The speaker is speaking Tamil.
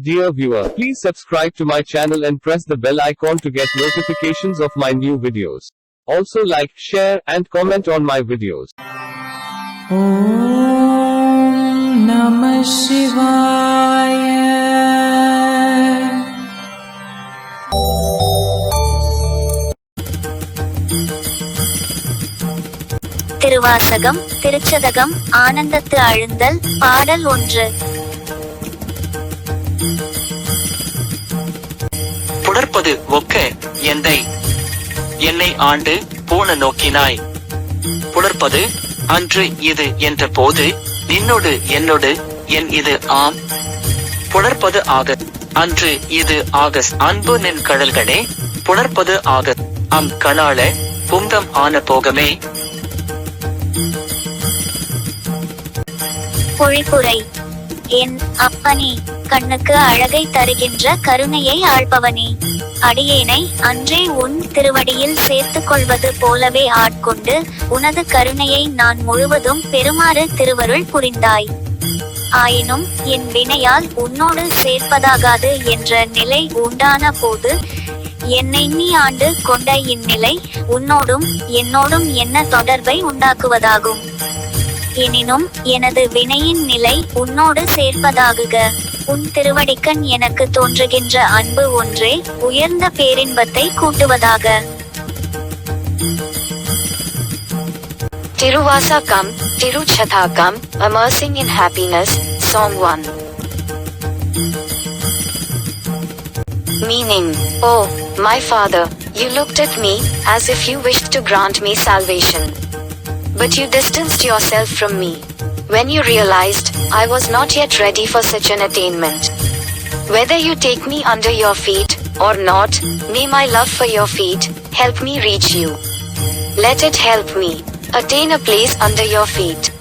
Dear viewer, please subscribe to my channel and press the bell icon to get notifications of my new videos. Also like, share, and comment on my videos. Om Namah Shivaya. Thiruvasagam Thiruchathagam ஆனந்தத்து அழுந்தல் பாடல் ஒன்று புடற்பது ஒக்க எந்தை. என்னை ஆண்டு பூண நோக்கினாய். புலர்ப்பது அன்று இது என்ற போது நின்னோடு என்னோடு என் இது ஆம். புலர்ப்பது ஆக அன்று இது ஆகஸ் அன்பு நின் கடல்களே புணர்ப்பது ஆக அம் கணால புங்கம் ஆன போகமே. பொழிப்புரை என் அப்பனே கண்ணுக்கு அழகை தருகின்ற கருணையை ஆழ்பவனே அடியேனை அன்றே உன் திருவடியில் சேர்த்து கொள்வது போலவே ஆட்கொண்டு உனது கருணையை நான் முழுவதும் பெறுமாறு திருவருள் புரிந்தாய். ஆயினும் என் வினையால் உன்னோடு சேர்ப்பதாகாது என்ற நிலை உண்டான போது என்னை நீ ஆண்டு கொண்ட இந்நிலை உன்னோடும் என்னோடும் என்ன தொடர்பை உண்டாக்குவதாகும். எனினும் எனது வினையின் நிலை உன்னோடு சேர்ப்பதாகுக உன் திருவடிக்கண் எனக்கு தோன்றுகின்ற அன்பு ஒன்றே உயர்ந்த பேரின்பத்தை கூட்டுவதாக Thiruvasagam Thiruchathakam Amar Singh in happiness song one meaning oh my father you looked at me, as if you wished to grant me salvation. But you distanced yourself from me. When you realized, I was not yet ready for such an attainment. Whether you take me under your feet, or not, may my love for your feet, help me reach you. Let it help me attain a place under your feet.